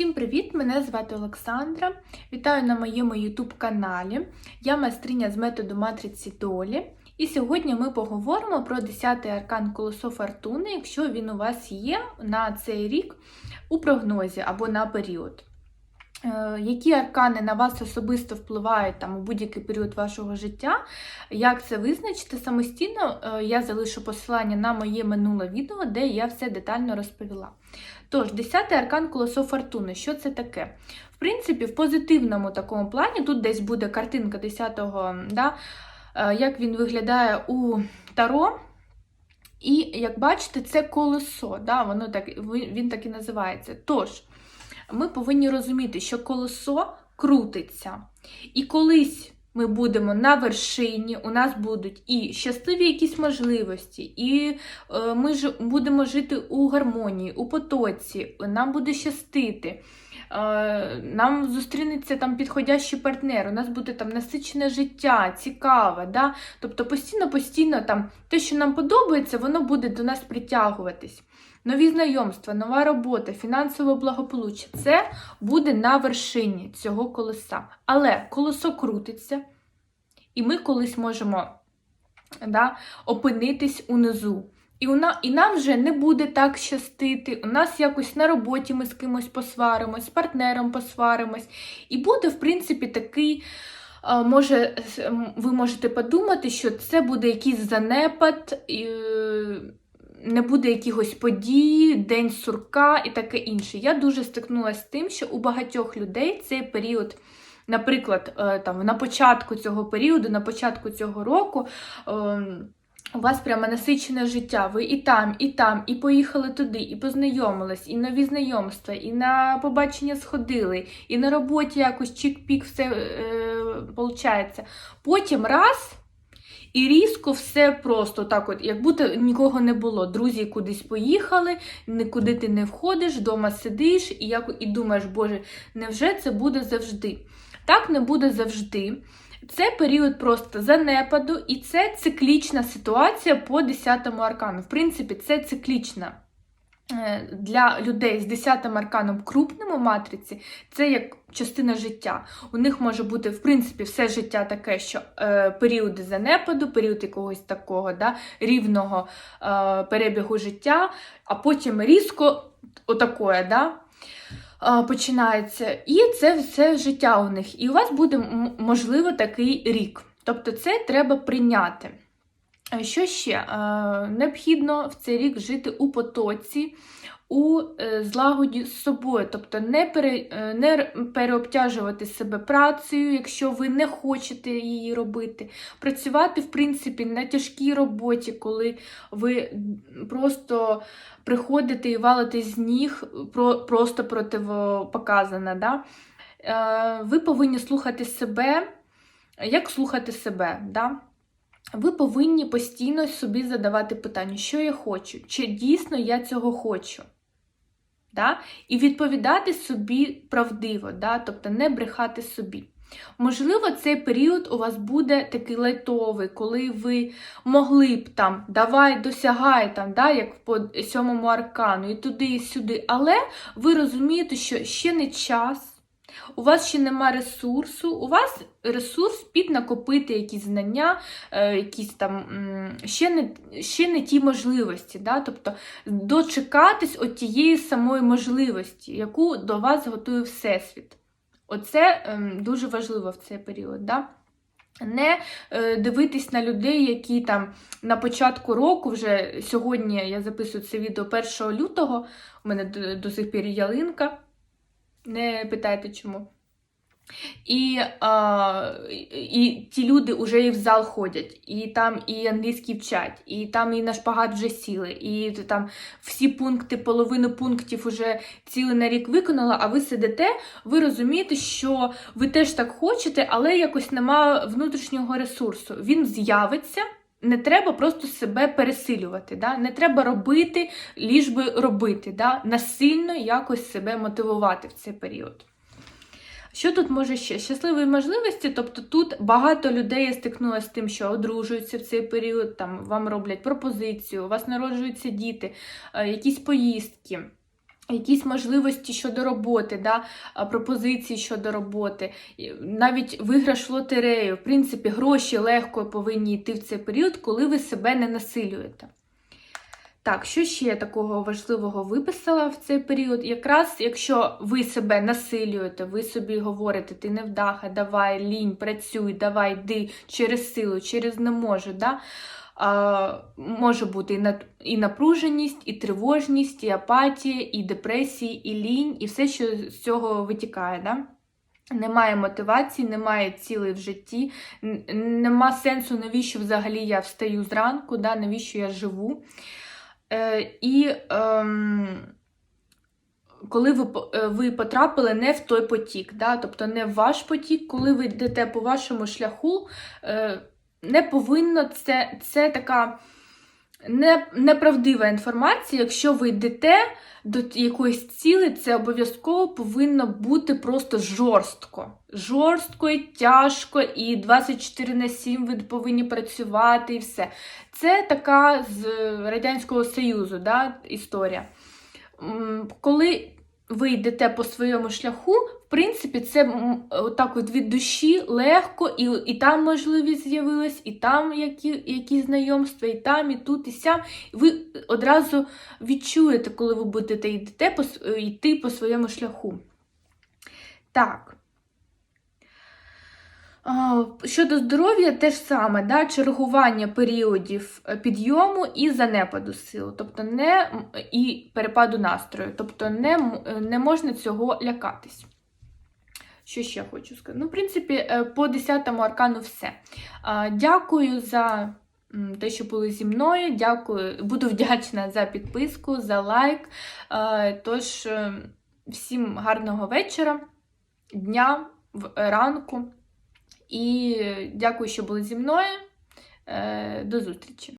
Всім привіт! Мене звати Олександра. Вітаю на моєму YouTube каналі. Я майстриня з методу матриці долі. І сьогодні ми поговоримо про 10-й аркан Колесо Фортуни, якщо він у вас є на цей рік у прогнозі або на період. Е, Які аркани на вас особисто впливають там у будь-який період вашого життя? Як це визначити самостійно? е, Я залишу посилання на моє минуле відео, де я все детально розповіла. Тож, 10-й аркан колесо фортуни. Що це таке? В принципі, в позитивному такому плані, тут десь буде картинка 10-го, да, е, як він виглядає у Таро. І як бачите, це колесо, да, воно так, він так і називається. Тож, ми повинні розуміти, що колесо крутиться. І колись ми будемо на вершині, у нас будуть і щасливі якісь можливості, і е, ми будемо жити у гармонії, у потоці, нам буде щастити. Е, Нам зустрінеться там підходящий партнер, у нас буде там насичене життя, цікаве. Да? Тобто постійно-постійно там те, що нам подобається, воно буде до нас притягуватись. Нові знайомства, нова робота, фінансове благополуччя це буде на вершині цього колеса. Але колесо крутиться, і ми колись можемо да, опинитись унизу. І, уна, і нам вже не буде так щастити. У нас якось на роботі ми з кимось посваримось, з партнером посваримось. І буде, в принципі, такий. Може, ви можете подумати, що це буде якийсь занепад, е, не буде якихось подій, день сурка і таке інше. Я дуже стикнулася з тим, що у багатьох людей цей період, наприклад, е, там, на початку цього періоду, на початку цього року. У вас прямо насичене життя. Ви і там, і там, і поїхали туди, і познайомились, і нові знайомства, і на побачення сходили, і на роботі якось чик-пік все е, получається. Потім раз. І різко все просто так, от, як будто нікого не було. Друзі кудись поїхали, нікуди ти не входиш, вдома сидиш і як, і думаєш, Боже, невже це буде завжди? Так не буде завжди. Це період просто занепаду, і це циклічна ситуація по 10-му аркану. В принципі, це циклічна. Е, Для людей з 10-м арканом крупним у матриці це як частина життя. У них може бути, в принципі, все життя таке, що е, періоди занепаду, період якогось такого да, рівного е, перебігу життя, а потім різко отакое, да, починається. І це все життя у них. І у вас буде, можливо, такий рік. Тобто це треба прийняти. Що ще? Е, Необхідно в цей рік жити у потоці, у е, злагоді з собою, тобто не, пере, е, не переобтяжувати себе працею, якщо ви не хочете її робити. Працювати, в принципі, на тяжкій роботі, коли ви просто приходите і валите з ніг, про, просто противопоказане. Да? Ви повинні слухати себе. Як слухати себе? Да? Ви повинні постійно собі задавати питання, що я хочу, чи дійсно я цього хочу. Да? І відповідати собі правдиво, да? тобто не брехати собі. Можливо, цей період у вас буде такий лайтовий, коли ви могли б там, давай досягай, там, да, як по сьомому аркану, і туди, і сюди. Але ви розумієте, що ще не час, у вас ще нема ресурсу, у вас ресурс піднакопити якісь знання, е, якісь там ще не, ще не ті можливості. Да? Тобто дочекатись от тієї самої можливості, яку до вас готує Всесвіт. Оце ем, дуже важливо в цей період. Да? Не е, дивитись на людей, які там на початку року, вже сьогодні я записую це відео 1 лютого, у мене до сих пір ялинка. Не питайте чому. І, а, і, ті люди вже і в зал ходять, і там і англійський вчать, і там і на шпагат вже сіли, і там всі пункти, половину пунктів вже цілий на рік виконала, а ви сидите, ви розумієте, що ви теж так хочете, але якось нема внутрішнього ресурсу. Він з'явиться. Не треба просто себе пересилювати, да? не треба робити, ліж би робити, да? насильно якось себе мотивувати в цей період. Що тут може ще? Щасливі можливості, тобто тут багато людей стикнулася з тим, що одружуються в цей період, там вам роблять пропозицію, у вас народжуються діти, е, якісь поїздки. Якісь можливості щодо роботи, да, пропозиції щодо роботи, навіть виграш в лотерею. В принципі, гроші легко повинні йти в цей період, коли ви себе не насилюєте. Так, що ще такого важливого виписала в цей період? Якраз якщо ви себе насилюєте, ви собі говорите, ти невдаха, давай, лінь, працюй, давай, йди через силу, через не можу. Да? Може бути і, напруженість, і тривожність, і апатія, і депресія, і лінь, і все, що з цього витікає. Да? Немає мотивації, немає цілей в житті, нема сенсу, навіщо взагалі я встаю зранку, да? навіщо я живу. Е, і ем, коли ви, е, ви потрапили не в той потік, да? тобто не в ваш потік, коли ви йдете по вашому шляху, е, не повинно це, це така не, неправдива інформація. Якщо ви йдете до якоїсь цілі, це обов'язково повинно бути просто жорстко. Жорстко і тяжко, і 24 на 7 ви повинні працювати і все. Це така з Радянського Союзу да, історія. Коли ви йдете по своєму шляху, в принципі, це так отак от від душі легко, і, і там можливість з'явилась, і там які, які знайомства, і там, і тут, і сям. Ви одразу відчуєте, коли ви будете йдете по, е, йти по своєму шляху. Так. Щодо здоров'я, те ж саме, да, чергування періодів е, підйому і занепаду сил, тобто не і перепаду настрою, тобто не, е, не можна цього лякатись. Що ще хочу сказати? Ну, в принципі, е, по 10-му аркану все. Дякую за те, що були зі мною. Дякую, буду вдячна за підписку, за лайк. Тож, всім гарного вечора, дня, ранку. І дякую, що були зі мною. Е, До зустрічі!